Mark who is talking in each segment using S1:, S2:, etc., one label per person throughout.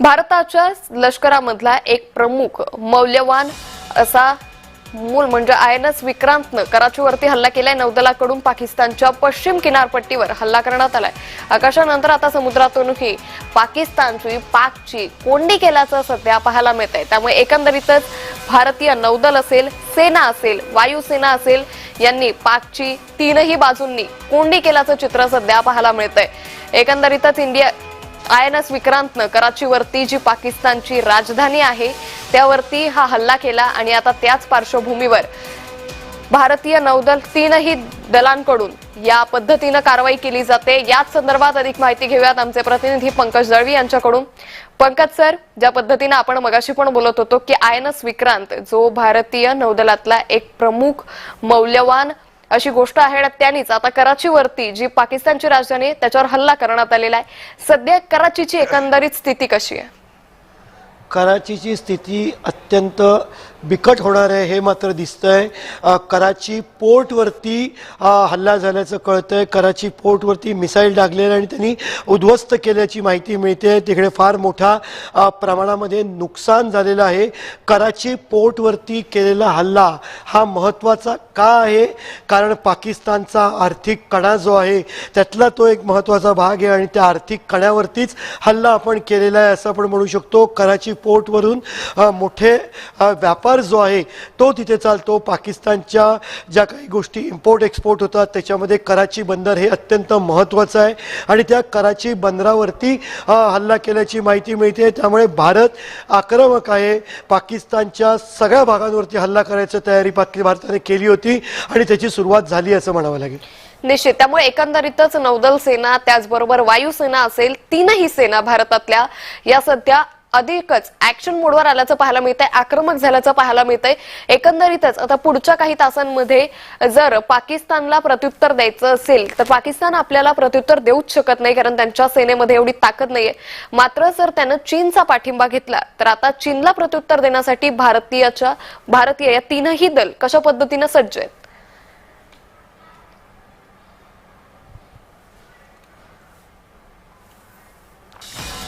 S1: भारताच्या लष्करामधला एक प्रमुख मौल्यवान असा मूल म्हणजे आय एन एस विक्रांतनं कराचीवरती हल्ला केलाय. नौदलाकडून पाकिस्तानच्या पश्चिम किनारपट्टीवर हल्ला करण्यात आलाय. आकाशानंतर आता समुद्रातूनही पाकिस्तानची पाकची कोंडी केल्याचं सध्या पाहायला मिळत आहे त्यामुळे एकंदरीतच भारतीय नौदल असेल सेना असेल वायुसेना असेल यांनी पाकची तीनही बाजूंनी कोंडी केल्याचं चित्र सध्या पाहायला मिळतंय. एकंदरीतच इंडिया आय एन एस विक्रांतनं कराचीवरती जी पाकिस्तानची राजधानी आहे त्यावरती हा हल्ला केला आणि आता त्याच पार्श्वभूमीवर भारतीय नौदल तीनही दलांकडून या पद्धतीनं कारवाई केली जाते. याच संदर्भात अधिक माहिती घेऊयात आमचे प्रतिनिधी पंकज दळवी यांच्याकडून. पंकज सर ज्या पद्धतीनं आपण मगाशी पण बोलत होतो की आय एन एस विक्रांत जो भारतीय नौदलातला एक प्रमुख मौल्यवान अशी गोष्ट आहे आणि त्यांनीच. आता कराचीवरती जी पाकिस्तानची राजधानी आहे त्याच्यावर हल्ला करण्यात आलेला आहे. सध्या कराचीची एकंदरीत स्थिती कशी आहे?
S2: कराचीची स्थिती अत्यंत बिकट होणार आहे हे मात्र दिसतंय. आहे कराची पोर्टवरती हल्ला झाल्याचं कळतंय. कराची पोर्टवरती मिसाईल डागलेलं आणि त्यांनी उद्ध्वस्त केल्याची माहिती मिळते. तिकडे फार मोठ्या प्रमाणामध्ये नुकसान झालेलं आहे. कराची पोर्टवरती केलेला हल्ला हा महत्त्वाचा का आहे? कारण पाकिस्तानचा आर्थिक कणा जो आहे त्यातला तो एक महत्त्वाचा भाग आहे आणि त्या आर्थिक कण्यावरतीच हल्ला आपण केलेला आहे असं आपण म्हणू शकतो. कराची पोर्टवरून मोठे व्यापार जो आहे तो तिथे चालतो. पाकिस्तानच्या ज्या काही गोष्टी इम्पोर्ट एक्सपोर्ट होतात त्याच्यामध्ये कराची बंदर हे अत्यंत महत्त्वाचं आहे. आणि त्या कराची बंदरावरती हल्ला केल्याची माहिती मिळते. त्यामुळे भारत आक्रमक आहे. पाकिस्तानच्या सगळ्या भागांवरती हल्ला करायची तयारी पाकि भारताने केली होती आणि त्याची सुरुवात झाली असं म्हणावं लागेल.
S1: निश्चित. त्यामुळे एकंदरीतच नौदल सेना त्याचबरोबर वायुसेना असेल तीनही सेना भारतातल्या या सध्या अधिकच ऍक्शन मोडवर आल्याचं पाहायला मिळतंय आक्रमक झाल्याचं पाहायला मिळतंय. एकंदरीतच आता पुढच्या काही तासांमध्ये जर पाकिस्तानला प्रत्युत्तर द्यायचं असेल तर पाकिस्तान आपल्याला प्रत्युत्तर देऊच शकत नाही कारण त्यांच्या सेनेमध्ये एवढी ताकद नाहीये. मात्र जर त्यानं चीनचा पाठिंबा घेतला तर आता चीनला प्रत्युत्तर देण्यासाठी भारतीयाच्या भारतीय या तीनही दल कशा पद्धतीनं सज्ज आहेत?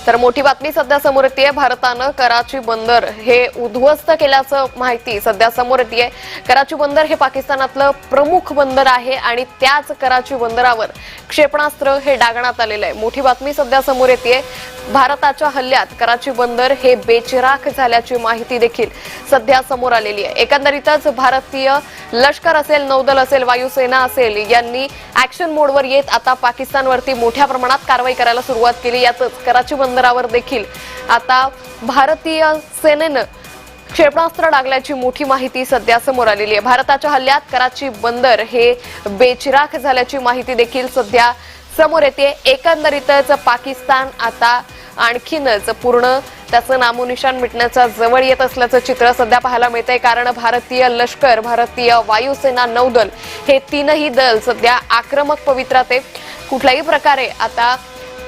S1: तर मोठी बातमी सध्या समोर येते भारतानं कराची बंदर हे उद्ध्वस्त केल्याचं माहिती सध्या समोर येते कराची बंदर हे पाकिस्तानातलं प्रमुख बंदर आहे आणि त्याच कराची बंदरावर क्षेपणास्त्र हे डागण्यात आलेलं आहे. मोठी बातमी सध्या समोर येते भारताच्या हल्ल्यात कराची बंदर हे बेचिराख झाल्याची माहिती देखील सध्या समोर आलेली आहे. एकंदरीतच भारतीय लष्कर असेल नौदल असेल वायुसेना असेल यांनी ऍक्शन मोडवर येत आता पाकिस्तानवरती मोठ्या प्रमाणात कारवाई करायला सुरुवात केली. यातच कराची बंदर बंदरावर देखील. आता भारतीय सेनेनं क्षेपणास्त्र डागल्याची मोठी माहिती सध्या समोर आलेली आहे. भारताच्या हल्ल्यात कराची बंदर हे बेचिराख झाल्याची माहिती देखील सध्या समोर येते. एकंदरीतच पाकिस्तान आता आणखीनच पूर्ण त्याचं नामोनिशान मिटण्याच्या जवळ येत असल्याचं चित्र सध्या पाहायला मिळतंय. कारण भारतीय लष्कर भारतीय वायुसेना नौदल हे तीनही दल सध्या आक्रमक पवित्रात आहे कुठल्याही प्रकारे आता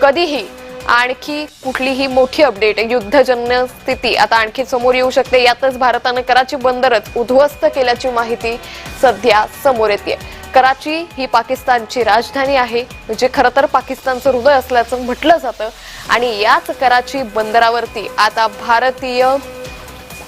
S1: कधीही आणखी कुठलीही मोठी अपडेट युद्धजन्य स्थिती आता आणखी समोर येऊ शकते. यातच भारतानं कराची बंदरच उद्ध्वस्त केल्याची माहिती सध्या समोर येते कराची ही पाकिस्तानची राजधानी आहे म्हणजे खरं तर पाकिस्तानचं हृदय असल्याचं म्हटलं जातं. आणि याच कराची बंदरावरती आता भारतीय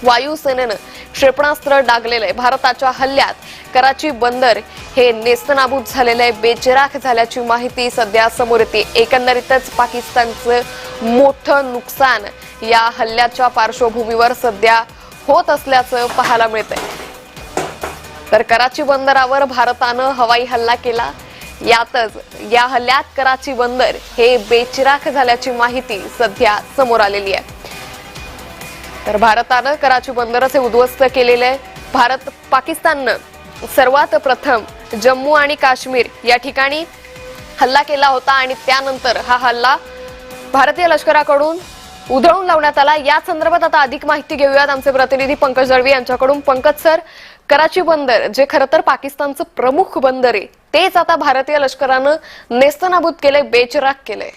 S1: वायुसेनेनं क्षेपणास्त्र डागलेलं आहे. भारताच्या हल्ल्यात कराची बंदर हे नेस्तनाबूत झालेलं आहे. बेचराख झाल्याची माहिती सध्या समोर येते. एकंदरीतच पाकिस्तानचं मोठं नुकसान या हल्ल्याच्या पार्श्वभूमीवर सध्या होत असल्याचं पाहायला मिळतंय. तर कराची बंदरावर भारतानं हवाई हल्ला केला. यातच या हल्ल्यात कराची बंदर हे बेचिराख झाल्याची माहिती सध्या समोर आलेली आहे. तर भारतानं कराची बंदरच हे उद्ध्वस्त केलेलं आहे. भारत पाकिस्ताननं सर्वात प्रथम जम्मू आणि काश्मीर या ठिकाणी हल्ला केला होता आणि त्यानंतर हा हल्ला भारतीय लष्कराकडून उधळून लावण्यात आला. या संदर्भात आता अधिक माहिती घेऊयात. आमचे प्रतिनिधी पंकज दळवी यांच्याकडून. पंकज सर कराची बंदर जे खरं तर पाकिस्तानचं प्रमुख बंदर आहे तेच आता भारतीय लष्करानं नेस्तनाबूत केलंय बेचराग केलंय.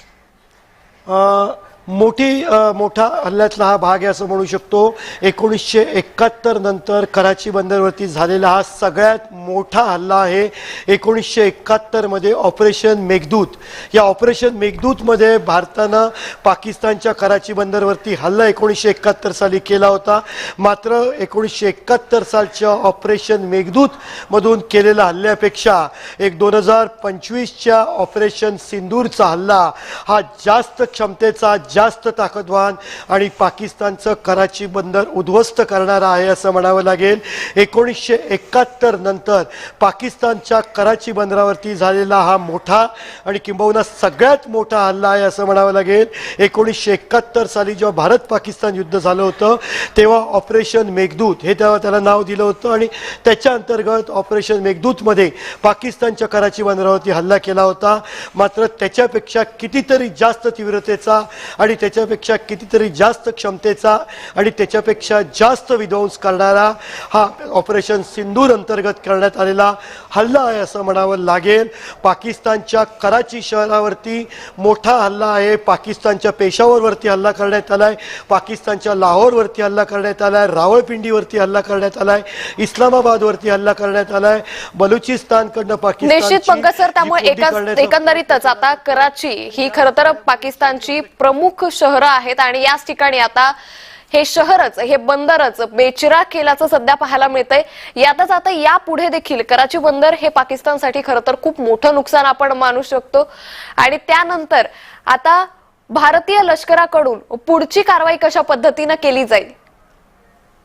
S2: मोठी मोठा हल्ल्यातला हा भाग आहे असं म्हणू शकतो. एकोणीसशे एकाहत्तर नंतर कराची बंदरवरती झालेला हा सगळ्यात मोठा हल्ला आहे. एकोणीसशे एकाहत्तरमध्ये ऑपरेशन मेघदूत. या ऑपरेशन मेघदूतमध्ये भारतानं पाकिस्तानच्या कराची बंदरवरती हल्ला एकोणीसशे एकाहत्तर साली केला होता. मात्र एकोणीसशे एकाहत्तर सालच्या ऑपरेशन मेघदूतमधून केलेल्या हल्ल्यापेक्षा एक दोन हजार पंचवीसच्या ऑपरेशन सिंदूरचा हल्ला हा जास्त क्षमतेचा जास्त ताकदवान आणि पाकिस्तानचं कराची बंदर उद्ध्वस्त करणारा आहे असं म्हणावं लागेल. एकोणीसशे एकाहत्तर नंतर पाकिस्तानच्या कराची बंदरावरती झालेला हा मोठा आणि किंबहुना सगळ्यात मोठा हल्ला आहे असं म्हणावं लागेल. एकोणीसशे एकाहत्तर साली जेव्हा भारत पाकिस्तान युद्ध झालं होतं तेव्हा ऑपरेशन मेघदूत हे तेव्हा त्याला नाव दिलं होतं आणि त्याच्या अंतर्गत ऑपरेशन मेघदूतमध्ये पाकिस्तानच्या कराची बंदरावरती हल्ला केला होता. मात्र त्याच्यापेक्षा कितीतरी जास्त तीव्रतेचा आणि त्याच्यापेक्षा कितीतरी जास्त क्षमतेचा आणि त्याच्यापेक्षा जास्त विध्वंस करणारा हा ऑपरेशन सिंदूर अंतर्गत करण्यात आलेला हल्ला आहे असं म्हणावं लागेल. पाकिस्तानच्या कराची शहरावरती मोठा हल्ला आहे. पाकिस्तानच्या पेशावरवरती हल्ला करण्यात आला आहे पाकिस्तानच्या लाहोरवरती हल्ला करण्यात आला आहे रावळपिंडीवरती हल्ला करण्यात आला आहे इस्लामाबादवरती हल्ला करण्यात आला आहे बलुचिस्तानकडनं पाकिस्तान
S1: निश्चित पंकज सर त्यामुळे एकाच एकंदरीतच आता कराची ही खरं तर पाकिस्तानची प्रमुख शहरं आहेत आणि याच ठिकाणी आता हे शहरच हे बंदरच बेचिराग केल्याचं सध्या पाहायला मिळतंय. यातच आता यापुढे देखील कराची बंदर हे पाकिस्तानसाठी खरं तर खूप मोठं नुकसान आपण मानू शकतो. आणि त्यानंतर आता भारतीय लष्कराकडून पुढची कारवाई कशा पद्धतीनं केली जाईल?